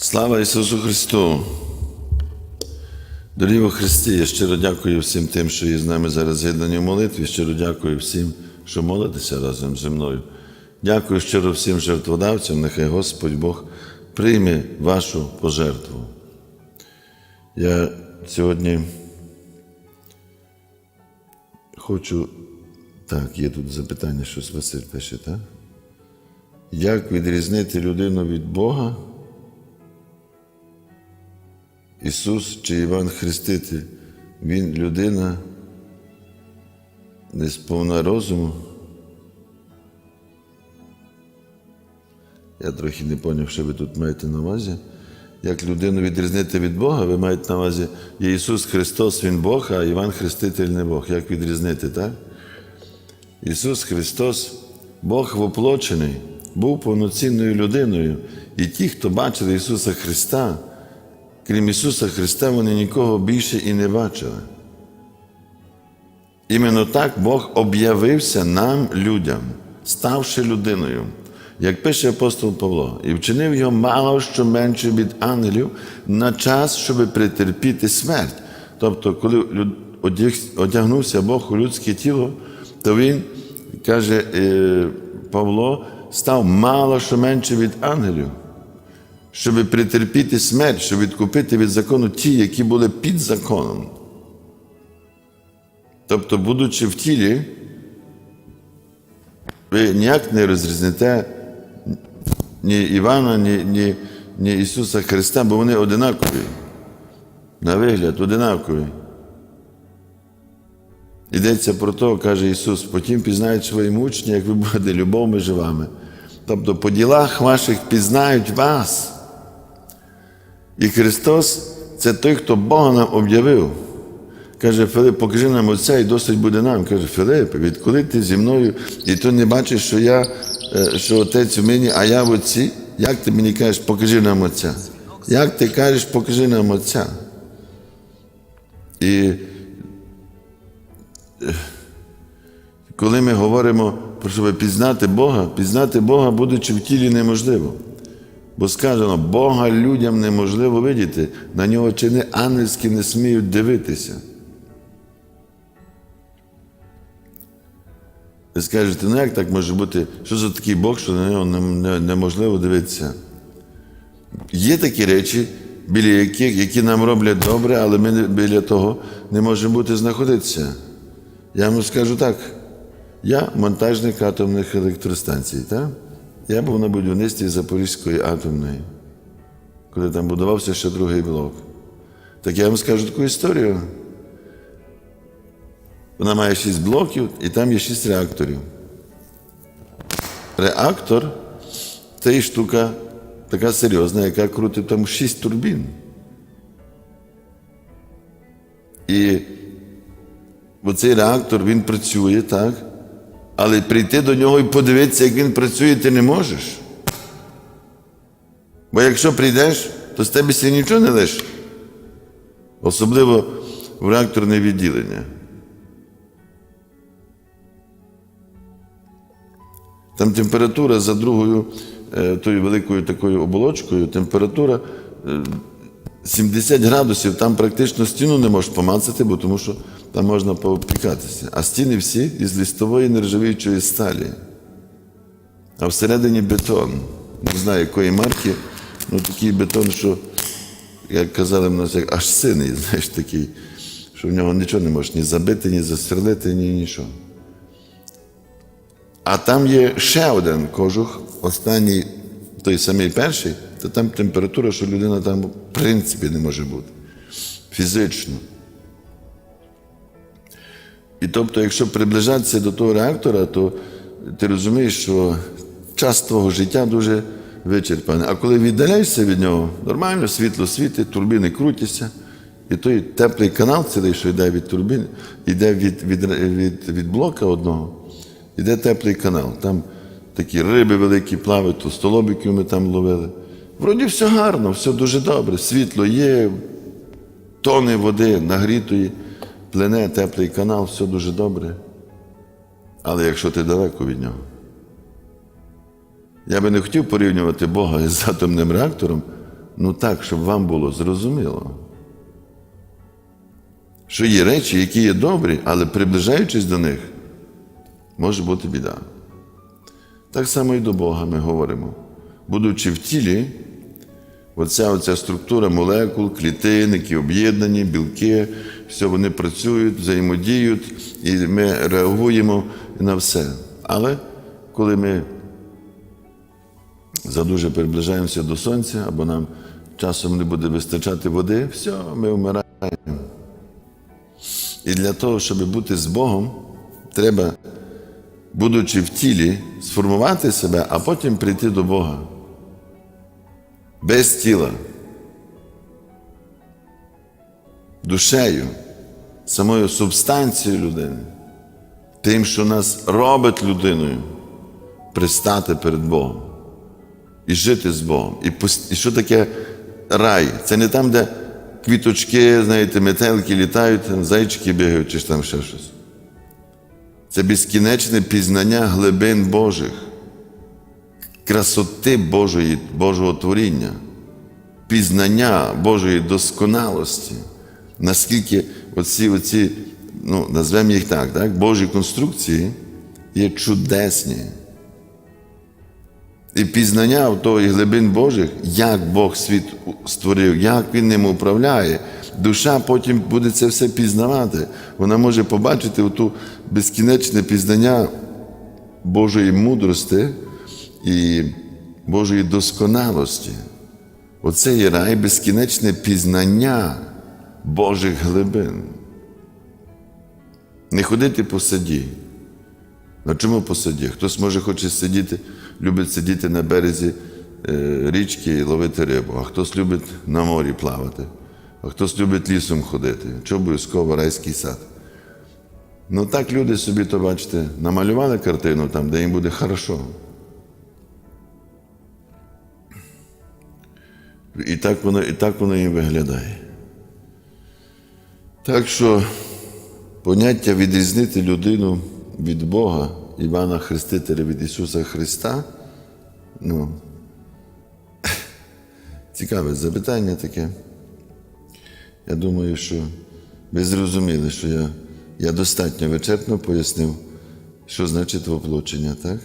Слава Ісусу Христу! Дорогі во Христі, я щиро дякую всім тим, що є з нами зараз з'єднані в молитві. Щиро дякую всім, що молитеся разом зі мною. Дякую щиро всім жертводавцям. Нехай Господь Бог прийме вашу пожертву. Я сьогодні хочу. Так, є тут запитання, щось Василь пише, так? Як відрізнити людину від Бога? Ісус чи Іван Хреститель, Він людина не сповна розуму. Я трохи не зрозумів, що ви тут маєте на увазі. Як людину відрізнити від Бога, ви маєте на увазі, є Ісус Христос, Він Бог, а Іван Хреститель не Бог. Як відрізнити, так? Ісус Христос, Бог воплочений, був повноцінною людиною. І ті, хто бачили Ісуса Христа, крім Ісуса Христа, вони нікого більше і не бачили. Іменно так Бог об'явився нам, людям, ставши людиною, як пише апостол Павло, і вчинив його мало що менше від ангелів на час, щоб претерпіти смерть. Тобто, коли одягнувся Бог у людське тіло, то він, каже е, Павло, став мало що менше від ангелів щоб претерпіти смерть, щоб відкупити від закону ті, які були під законом. Тобто, будучи в тілі, ви ніяк не розрізните ні Івана, ні, ні, ні Ісуса Христа, бо вони одинакові. На вигляд, одинакові. Йдеться про те, каже Ісус, потім пізнають своїм учні, як ви будете любовми живами. Тобто по ділах ваших пізнають вас. І Христос це той, хто Бога нам об'явив. Каже Филип, покажи нам Отця і досить буде нам. Каже Филип, відколи ти зі мною, і ти не бачиш, що я, е, що Отець у мені, а я в Отці. Як ти мені кажеш, покажи нам Отця? Як ти кажеш, покажи нам Отця? І е, коли ми говоримо про щоб пізнати Бога, пізнати Бога, будучи в тілі, неможливо. Бо сказано, Бога людям неможливо видіти, на нього чини ангельські не сміють дивитися. Ви скажете, ну як так може бути? Що за такий Бог, що на нього не- не- неможливо дивитися? Є такі речі, біля яких, які нам роблять добре, але ми біля того не можемо бути знаходитися. Я вам скажу так: я монтажник атомних електростанцій. Так? Я був на будівництві Запорізької атомної, коли там будувався ще другий блок. Так я вам скажу таку історію. Вона має шість блоків, і там є шість реакторів. Реактор це і штука така серйозна, яка крутить там шість турбін. І оцей реактор він працює так, але прийти до нього і подивитися, як він працює, ти не можеш. Бо якщо прийдеш, то з тебе ще нічого не лише. Особливо в реакторне відділення. Там температура за другою е, тою великою такою оболочкою, температура е, 70 градусів, там практично стіну не можеш помацати, бо тому що там можна поопікатися. А стіни всі із листової нержавіючої сталі. А всередині бетон. Не знаю, якої марки, ну такий бетон, що, як казали в нас, як аж синий, знаєш, такий, що в нього нічого не можеш ні забити, ні застрелити, ні нічого. А там є ще один кожух, останній, той самий перший, то там температура, що людина там в принципі не може бути. Фізично. І тобто, якщо приближатися до того реактора, то ти розумієш, що час твого життя дуже вичерпаний. А коли віддаляєшся від нього, нормально, світло світить, турбіни крутяться, і той теплий канал, цілий, що йде від турбін, йде від, від, від, від блока одного, йде теплий канал. Там такі риби великі плавають, то столобиків ми там ловили. Вроді все гарно, все дуже добре. Світло є, тони води нагрітої, плене теплий канал, все дуже добре. Але якщо ти далеко від нього, я би не хотів порівнювати Бога з атомним реактором, ну так, щоб вам було зрозуміло. Що є речі, які є добрі, але приближаючись до них, може бути біда. Так само і до Бога ми говоримо. Будучи в тілі, оця, оця структура молекул, клітин, які об'єднані, білки, все вони працюють, взаємодіють, і ми реагуємо на все. Але коли ми задуже приближаємося до сонця, або нам часом не буде вистачати води, все, ми вмираємо. І для того, щоб бути з Богом, треба, будучи в тілі, сформувати себе, а потім прийти до Бога. Без тіла. Душею, самою субстанцією людини, тим, що нас робить людиною, пристати перед Богом і жити з Богом. І, і що таке рай? Це не там, де квіточки, знаєте, метелики літають, там зайчики бігають, чи ж там ще щось. Це безкінечне пізнання глибин Божих, красоти Божої, Божого творіння, пізнання Божої досконалості. Наскільки оці, оці ну, назвемо їх так, так, Божі конструкції є чудесні. І пізнання в тої глибин Божих, як Бог світ створив, як Він ним управляє. Душа потім буде це все пізнавати. Вона може побачити оту безкінечне пізнання Божої мудрости і Божої досконалості. Оце є рай безкінечне пізнання Божих глибин. Не ходити по саді. Ну чому по саді? Хтось може хоче сидіти, любить сидіти на березі е, річки і ловити рибу, а хтось любить на морі плавати, а хтось любить лісом ходити. Чи обов'язково райський сад? Ну так люди собі, то бачите, намалювали картину там, де їм буде хорошо. І так воно, і так воно їм виглядає. Так що поняття відрізнити людину від Бога, Івана Хрестителя від Ісуса Христа. Ну, цікаве запитання таке. Я думаю, що ви зрозуміли, що я, я достатньо вичерпно пояснив, що значить воплочення, так?